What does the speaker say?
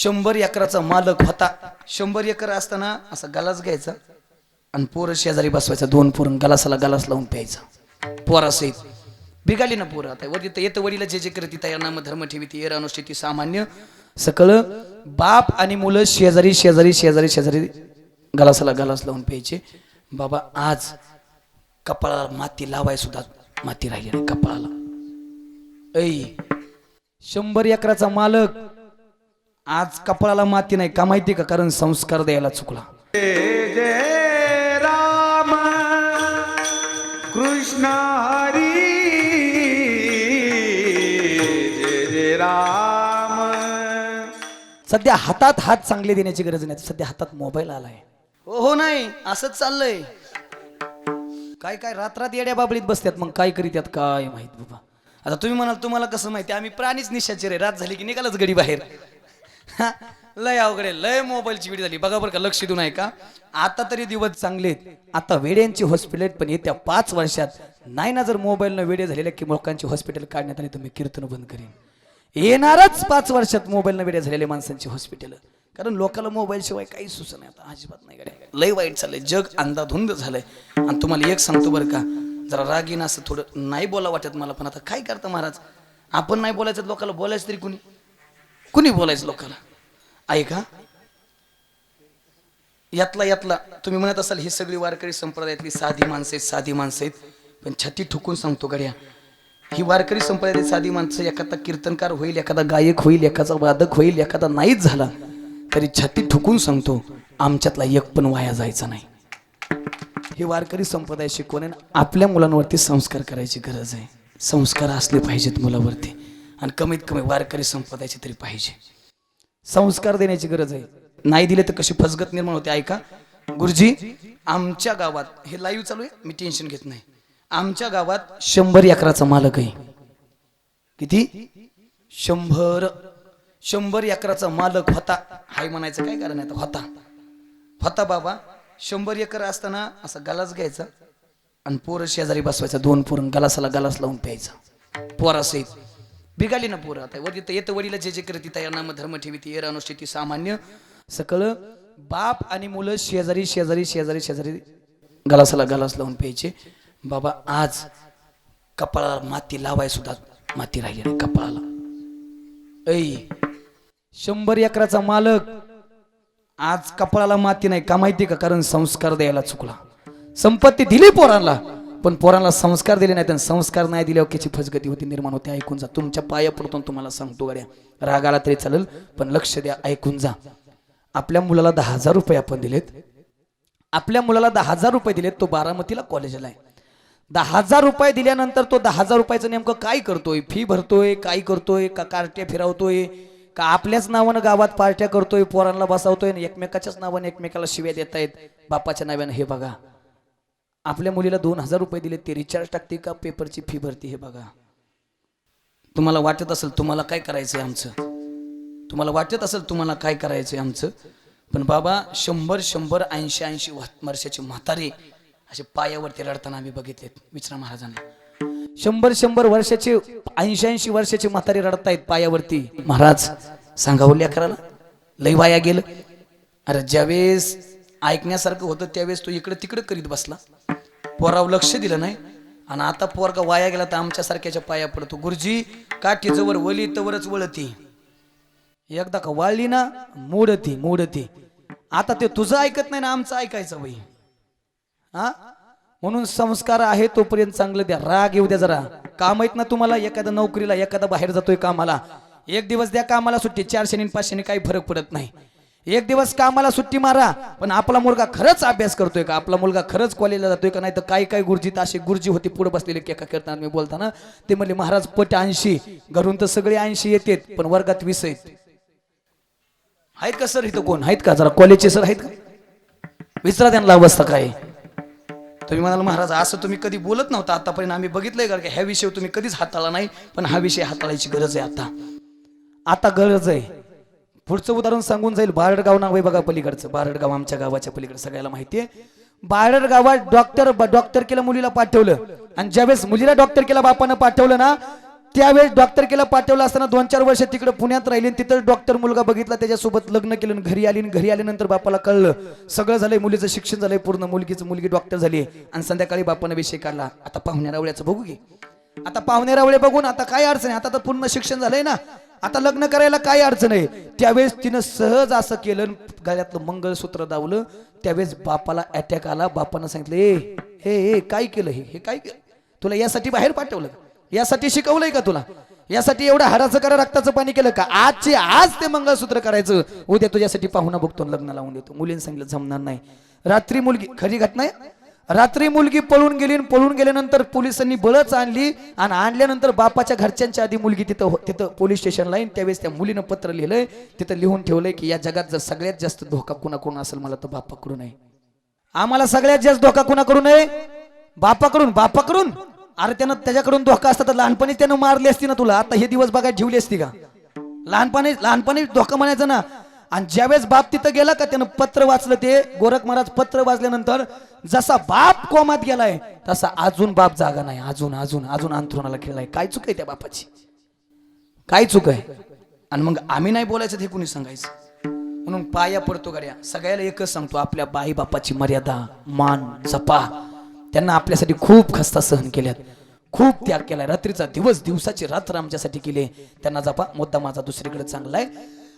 शंभर एकराचा मालक होता. शंभर एकर असताना असा गलास घ्यायचा आणि पोरं शेजारी बसवायचा. दोन पोरं गलासाला गलास लावून प्यायचा. पोरासहित बिघाली ना पोरं. आता वर येतं येतं वडीला जे जे करती तयार नाम धर्म ठेवी ती अनुष्ठिती सामान्य. सकळ बाप आणि मुलं शेजारी शेजारी शेजारी शेजारी गलासाला गलास लावून प्यायचे. बाबा आज कपाळाला माती लावाय सुद्धा माती राहिली नाही कपाळाला. ऐ शंभर एकराचा मालक आज कपाळाला माती नाही का माहिती का? कारण संस्कार द्यायला चुकला. जय जय राम. कृष्ण हरी. जय जय राम. सध्या हातात हात चांगले देण्याची गरज नाही. सध्या हातात मोबाईल आलाय. हो हो नाही असंच चाललंय. काय काय रात रात येड्या बाबळीत बसतात मग काय करीत काय माहीत बाबा. आता तुम्ही म्हणाल तुम्हाला कसं माहिती? आम्ही प्राणीच निशाचे रे रात झाली की निघालच गडी बाहेर. लय अवघड आहे लय मोबाईलची वेळ झाली. बघा बरं का लक्ष देऊन आहे का आता तरी दिवस चांगले आहेत. आता वेड्यांची हॉस्पिटल आहेत पण येत्या पाच वर्षात नाही ना जर मोबाईलनं वेडे झालेल्या की लोकांची हॉस्पिटल काढण्यात आली तर मी कीर्तन बंद करेन. येणारच पाच वर्षात मोबाईलनं वेडे झालेले माणसांची हॉस्पिटल कारण लोकांना मोबाईल शिवाय काही सुचत नाही आता अजिबात नाही गाडी लय वाईट चाललंय जग अंधाधुंद झालंय. आणि तुम्हाला एक सांगतो बरं का जरा रागीन असं थोडं नाही बोला वाटत मला पण आता काय करतं महाराज? आपण नाही बोलायचं लोकांना बोलायचं तरी कुणी? कुणी बोलायचं लोकांना? ऐका यातला यातला तुम्ही म्हणत असाल ही सगळी वारकरी संप्रदायातली साधी माणसं आहेत साधी माणसं आहेत. पण छाती ठुकून सांगतो गड्या ही वारकरी संप्रदायातली साधी माणसं एखादा कीर्तनकार होईल एखादा गायक होईल एखादा वादक होईल एखादा नाहीच झाला तरी छाती ठुकून सांगतो आमच्यातला एक पण वाया जायचा नाही. हे वारकरी संप्रदाय शिकवणे आपल्या मुलांवरती संस्कार करायची गरज आहे. संस्कार असले पाहिजेत मुलावरती. आणि कमीत कमी वारकरी संप्रदायाचे तरी पाहिजे. संस्कार देण्याची गरज आहे. नाही दिले तर कशी फसगत निर्माण होते ऐका. गुरुजी आमच्या गावात हे लाईव्ह चालू आहे मी टेन्शन घेत नाही. आमच्या गावात शंभर एकराचा मालक आहे. किती? शंभर. शंभर एकराचा मालक होता. हाय म्हणायचं काय कारण आहे होता. होता बाबा. शंभर एकर असताना असा गलास घ्यायचा आणि पोरं शेजारी बसवायचा दोन पोरं गलासाला गलास लावून प्यायचा. पोरासहित. भिगाली ना पोरं आता. वर येतं येतं वडीला जे जे करत तयार नाम धर्म ठेवी ती अनुष्ठिती सामान्य. सकळ बाप आणि मुलं शेजारी शेजारी शेजारी शेजारी गलासाला गलास लावून प्यायचे. बाबा आज कपाळाला माती लावाय सुद्धा माती राहिली नाही कपाळाला. ऐ शंभर एकराचा मालक आज कपाळाला माती नाही का माहिती का? कारण संस्कार द्यायला चुकला. संपत्ती दिली पोरांना. पण पोरांना संस्कार दिले नाहीत आणि संस्कार नाही दिल्यावर त्याची फसगती होती निर्माण होते. ऐकून जा. तुमच्या पाया पडतो तुम्हाला सांगतो गाड्या. रागाला तरी चालेल पण लक्ष द्या ऐकून जा. आपल्या मुलाला दहा हजार रुपये आपण दिलेत. आपल्या मुलाला दहा हजार रुपये दिलेत तो बारामतीला कॉलेजला आहे. दहा हजार रुपये दिल्यानंतर तो दहा हजार रुपयाचं नेमकं काय करतोय? फी भरतोय काय करतोय? का कार्ट्या फिरवतोय? का आपल्याच नावानं गावात पार्ट्या करतोय पोरांना बसावतोय आणि एकमेकाच्याच नावाने एकमेकाला शिव्या देत आहेत बापाच्या नावानं हे बघा. आपल्या मुलीला दोन हजार रुपये दिले ते रिचार्ज टाकते का पेपरची फी भरती हे बघा. तुम्हाला वाटत असेल तुम्हाला काय करायचंय आमचं? तुम्हाला वाटत असेल तुम्हाला काय करायचंय आमचं? पण बाबा शंभर शंभर ऐंशी ऐंशी वर्षाचे म्हातारे असे पायावरती रडताना आम्ही बघितलेत विचरा महाराजांना. शंभर शंभर वर्षाचे ऐंशी ऐंशी वर्षाचे म्हातारे रडतायत पायावरती. महाराज सांगावं हो लेकराला लय वाया गेलं. अरे ज्यावेळेस ऐकण्यासारखं होतं त्यावेळेस तो इकडे तिकडे करीत बसला. पोराव लक्ष दिलं नाही. आणि आता पोरगा वाया गेला तर आमच्यासारख्याच्या पाया पडतो. गुरुजी काठी जवळ वली तवरच वळती. एकदा का वाळली ना मोडती मोडती. आता ते तुझं ऐकत नाही ना आमचं ऐकायचं बाई. हा? म्हणून संस्कार आहे तोपर्यंत चांगलं द्या. राग येऊ द्या जरा. काम आहेत ना तुम्हाला? एखादा नोकरीला एखादा बाहेर जातोय कामाला. एक दिवस द्या कामाला सुट्टी. चारशे आणि पाचशे काही फरक पडत नाही. एक दिवस कामाला सुट्टी मारा पण आपला मुलगा खरंच अभ्यास करतोय का? आपला मुलगा खरंच कॉलेजला जातोय का? नाही तर काही काही गुरुजीत असे गुरुजी होते पुढे बसलेले एका करताना मी बोलताना. ते म्हणले महाराज पट ऐंशी घरून तर सगळे ऐंशी येतात पण वर्गात वीस आहेत. आहेत का सर इथं कोण? आहेत का? जरा कॉलेजचे सर आहेत का? विचारा त्यांना अवस्था काय तुम्ही म्हणाल महाराज असं तुम्ही कधी बोलत नव्हता आतापर्यंत. आम्ही बघितलंय का? की ह्या विषय तुम्ही कधीच हाताळला नाही पण हा विषय हाताळायची गरज आहे आता. आता गरज आहे. पुढचं उदाहरण सांगून जाईल. बारडगाव नाव आहे बघा पलीकडचं. बारडगाव आमच्या गावाच्या पलीकडे सगळ्याला माहितीये बारड गावात डॉक्टर डॉक्टर केला मुलीला पाठवलं. आणि ज्यावेळेस मुलीला डॉक्टर केला बापानं पाठवलं ना त्यावेळेस डॉक्टर केला पाठवलं असताना दोन चार वर्ष तिकडे पुण्यात राहिली तिथं डॉक्टर मुलगा बघितला त्याच्यासोबत लग्न केलं घरी आली घरी आल्यानंतर बापाला कळलं. सगळं झालंय मुलीचं शिक्षण झालंय पूर्ण मुलगीचं मुलगी डॉक्टर झाली आणि संध्याकाळी बापानं विषय काढला. आता पाहुण्या रावळ्याचं बघू घे आता पाहुण्या रावळे बघून आता काय अडचण आहे? आता तर पूर्ण शिक्षण झालंय ना. आता लग्न करायला काय अडचण आहे? त्यावेळेस तिनं सहज असं केलं गळ्यातलं मंगळसूत्र दावलं त्यावेळेस बापाला अटॅक आला. बापानं सांगितलं ए हे हे काय केलं हे? हे काय केलं? तुला यासाठी बाहेर पाठवलं यासाठी शिकवलंय का तुला? यासाठी एवढं हाडाचं करा रक्ताचं पाणी केलं का? आजचे आज ते मंगळसूत्र करायचं. उद्या तुझ्यासाठी पाहुणा बघतो लग्न लावून देतो. मुलीने सांगितलं जमणार नाही. रात्री मुलगी खरी घटना आहे? रात्री मुलगी पळून गेली आणि पळून गेल्यानंतर पोलिसांनी बळच आणली आणि आणल्यानंतर बापाच्या घरच्यांच्या आधी मुलगी तिथं हो- तिथं पोलीस स्टेशनला येईन. त्यावेळेस त्या मुलीनं पत्र लिहिलंय. तिथं लिहून ठेवलंय की या जगात जर सगळ्यात जास्त धोका कुणाकडून असेल मला तर बापाकडून आहे. आम्हाला सगळ्यात जास्त धोका कुणाकडून आहे? बापाकडून बापाकडून. अरे त्यानं त्याच्याकडून धोका असता तर लहानपणी त्यानं मारली असती ना तुला. आता हे दिवस बघायला ठेवली असती का? लहानपणी लहानपणी धोका म्हणायचं ना. आणि ज्यावेळेस बाप तिथं गेला का त्यानं पत्र वाचलं ते गोरख महाराज पत्र वाचल्यानंतर जसा बाप कोमात गेलाय तसा अजून बाप जागा नाही. अजून अजून अजून अंथरुणाला खेळलाय. काय चुक आहे त्या बापाची? काय चुक आहे? आणि मग आम्ही नाही बोलायचं हे कुणी सांगायचं? म्हणून पाया पडतो गड्या. सगळ्याला एकच सांगतो आपल्या बाई बापाची मर्यादा मान जपा. त्यांना आपल्यासाठी खूप खस्ता सहन केल्यात. खूप त्याग केलाय. रात्रीचा दिवस दिवसाची रात्र आमच्यासाठी केली त्यांना जपा. मुद्दा माझा दुसरीकडे चांगला आहे.